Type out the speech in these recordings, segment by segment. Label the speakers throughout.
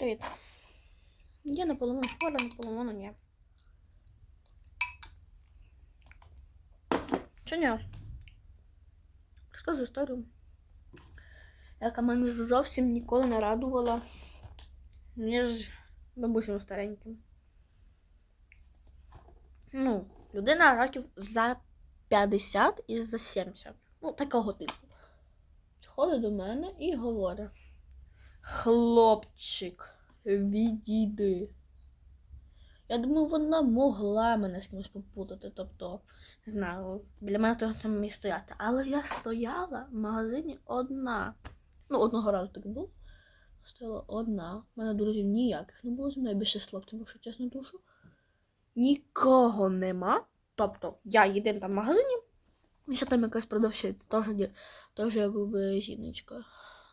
Speaker 1: Привіт. Я наполовину хвора, наполовину ні. Чи ні? Розказую історію. Яка мене зовсім ніколи не радувала, ніж бабусям стареньким. Ну, людина років за 50 і за 70. Ну, такого типу. Ходить до мене і говорить. Хлопчик, відійди. Я думаю, вона могла мене з кимось попутати. Тобто, не знаю, біля мене хтось там міг стояти. Але я стояла в магазині одна. Ну, одного разу так було. Стояла одна. У мене друзів ніяких не було зі мною більше з хлопцями, що чесно душу. Нікого нема. Тобто, я єдина там в магазині, і ще там якась продавщиця, теж, теж якби жіночка.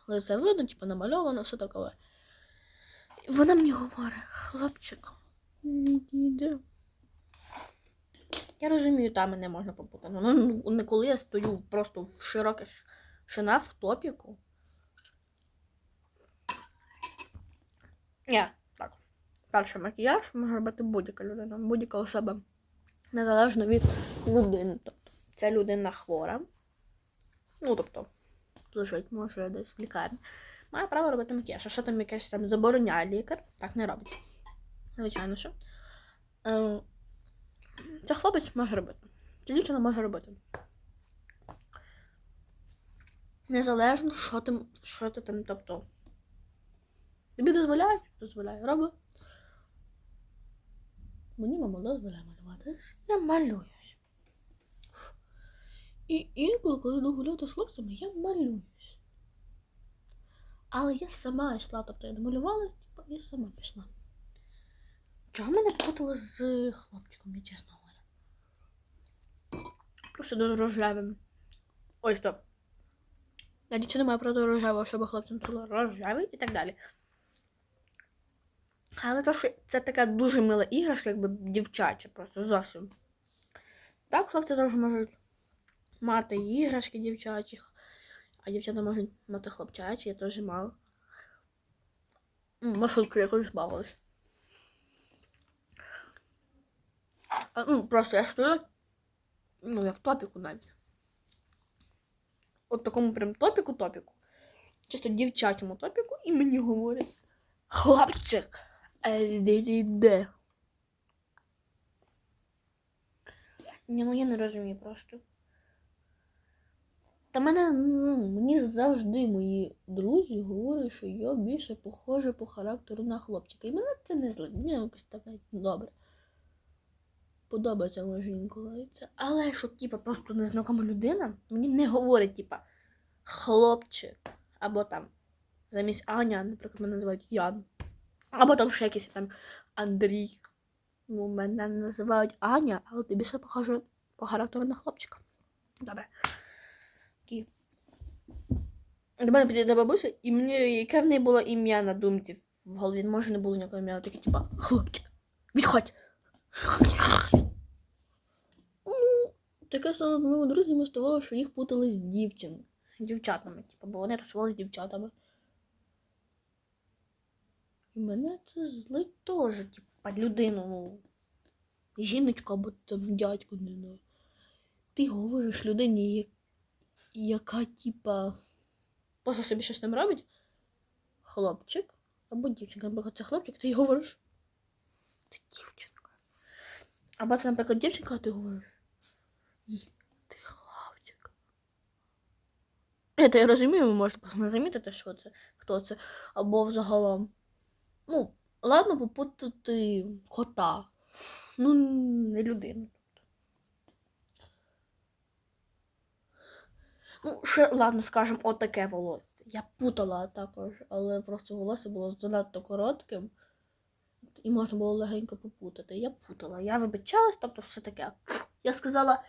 Speaker 1: Лице видно, типу, намальовано, все таке. І вона мені говорить, хлопчик, відійди. Я розумію, там мене можна попутати. Ну, ну, не коли я стою просто в широких шинах в топіку. Ні, так. Перший макіяж може робити будь-яка людина, будь-яка особа. Незалежно від людини. Тобто, ця людина хвора. Ну, тобто, лежить, може, десь в лікарні. Має право робити макіяж. А що там якесь там забороняє лікар, так не робить. Звичайно, що. Це хлопець може робити. Ця дівчина може робити. Незалежно, що ти, що ти там, тобто. Тобі дозволяють? Дозволяю, роби. Мені мама дозволяє малювати. Я малююсь. І інколи, коли йду гуляти з хлопцями, я малююсь. Але я сама йшла, тобто я домалювалась, типу, я сама пішла. Чого мене путали з хлопчиком, я чесно говоря? Просто дуже рожевим. Ой, стоп. Я дівчина маю проти рожевого, щоб хлопцям було рожевий і так далі. Але то, що це така дуже мила іграшка, якби дівчача, просто зовсім. Так, хлопці теж можуть мати іграшки дівчачі, а дівчата можуть мати хлопчачі, я теж мала. М, Маршрутку якось бавилась. А, ну, просто я стою, ну, я в топіку навіть. От такому прям топіку-топіку. Чисто дівчачому топіку, і мені говорять. Хлопчик, е, відійди. Ні, ну я не розумію просто. Та мене, ну, мені завжди мої друзі говорять, що я більше похожа по характеру на хлопчика. І мене це не злить. Мені якось так навіть добре. Подобається може інколи це. Але щоб, типа, просто незнакома людина мені не говорить, типа, хлопчик. Або там замість Аня, наприклад, мене називають Ян. Або там ще якийсь там Андрій. Ну, мене називають Аня, але ти більше похоже по характеру на хлопчика. Добре. Такі. До мене підійде бабуся, і мені яке в неї було ім'я на думці в голові. Може не було ніякого ім'я, таке, типа, хлопчик. Відходь. Ну, Таке саме моїми друзями того, що їх путали з дівчин. Дівчатами, типу, бо вони тусували з дівчатами. І мене це злить теж, типа, людину, ну, жіночку або там дядьку, не знаю. Ти говориш людині, яка, типа, просто собі щось там робить. Хлопчик або дівчинка. Наприклад, це хлопчик, ти говориш. Ти дівчинка. Або це, наприклад, дівчинка, а ти говориш. «Ні, Ти хлопчик. Я розумію, ви можете просто не замітити, що це, хто це. Або взагалом. Ну, ладно, попутати кота. Ну, не людину. Ну, ще, ладно, скажемо, отаке волосся. Я путала також, але просто волосся було занадто коротким. І можна було легенько попутати. Я путала. Я вибачалась, тобто все таке. Я сказала.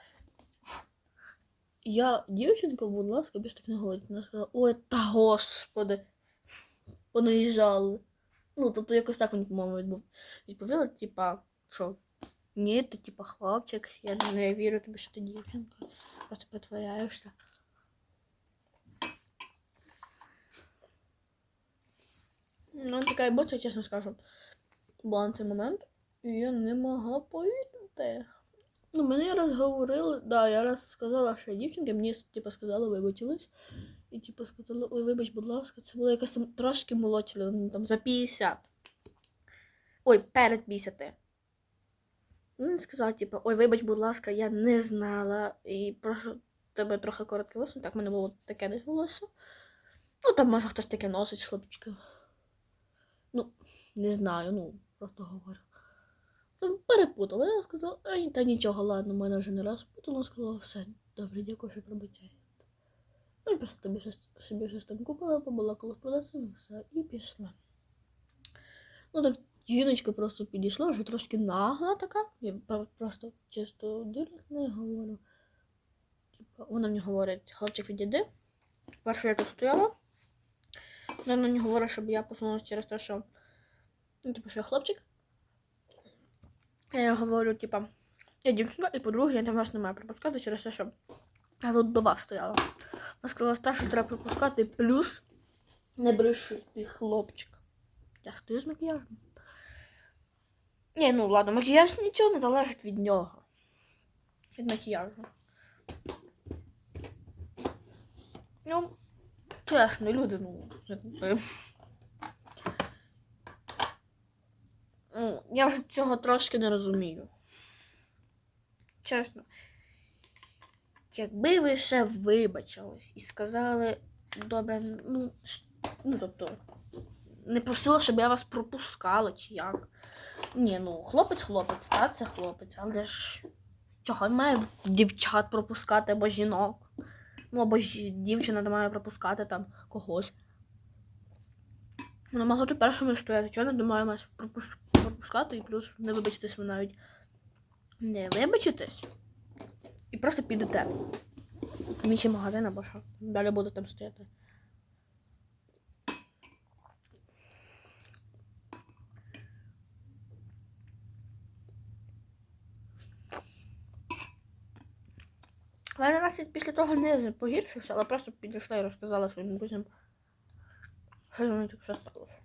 Speaker 1: Я дівчинка, будь ласка, більш так не говорить. Вона сказала, ой, та господи. Понаїжджали. Ну, тобто якось так мені, по-моєму, відповіла, типа, що ні, ти типа хлопчик, я не вірю тобі, що ти дівчинка. Просто притворяєшся. Ну, така емоція, чесно скажу, була на цей момент. І я не могла повірити. Ну, мені раз говорили, да, я раз сказала, що я дівчинка, мені типу, сказали, вибачились. І типу сказали, ой, вибач, будь ласка, це була якась там трошки ну, там за 50. Ой, перед 50. Ну, він сказав, типу, ой, вибач, будь ласка, я не знала. І прошу тебе трохи коротке волосся. Так, в мене було таке десь волосся. Ну, там може хтось таке носить з хлопчиків. Ну, не знаю, ну, просто говорю. Там перепутала. Я сказала, ай, та нічого, ладно, мене вже не раз путала, сказала, все, добре, дякую, що пробачаєте. Ну, і просто тобі щось, собі щось там купила, побалакала з продавцем все, і пішла. Ну так жіночка просто підійшла, вже трошки нагла така. Я просто чисто дивлюсь не говорю. Типа, вона мені говорить, хлопчик відійди. Перше я тут стояла. Вона мені говорить, щоб я посунулася через те, що. Ну, типу, що я хлопчик. Я говорю, типа, я дівчинка, і по-друге, я там вас не маю пропускати через те, що я тут до вас стояла. Вона сказала, старше треба пропускати, плюс не бреши, ти хлопчик. Я стою з макіяжем. Ні, ну ладно, макіяж нічого не залежить від нього. Від макіяжу. Ну, чесно, люди, ну. Ну, я вже цього трошки не розумію. Чесно. Якби ви ще вибачились і сказали, добре, ну, ну тобто, не просила, щоб я вас пропускала чи як. Ні, ну, хлопець хлопець, так, це хлопець, але ж чого має дівчат пропускати або жінок? Ну, або ж дівчина не має пропускати там когось. Вона могла тут першими стояти, чого не має нас пропускати і плюс не вибачитись ви навіть. Не вибачитесь і просто підете в інший магазин або що. Далі буде там стояти. В мене нас після того не погіршився, але просто підійшла і розказала своїм друзям, що з так що сталося.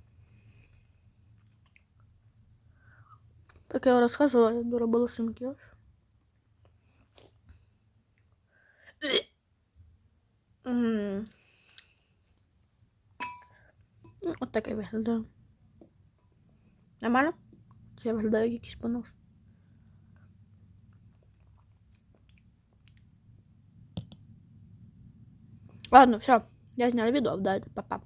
Speaker 1: Так я розказувала, я доробила свій макіяж. М. Ну, От так я виглядаю. Нормально? Чи я виглядаю як якийсь понос? Ладно, все. Я зняла відео, да, па-па.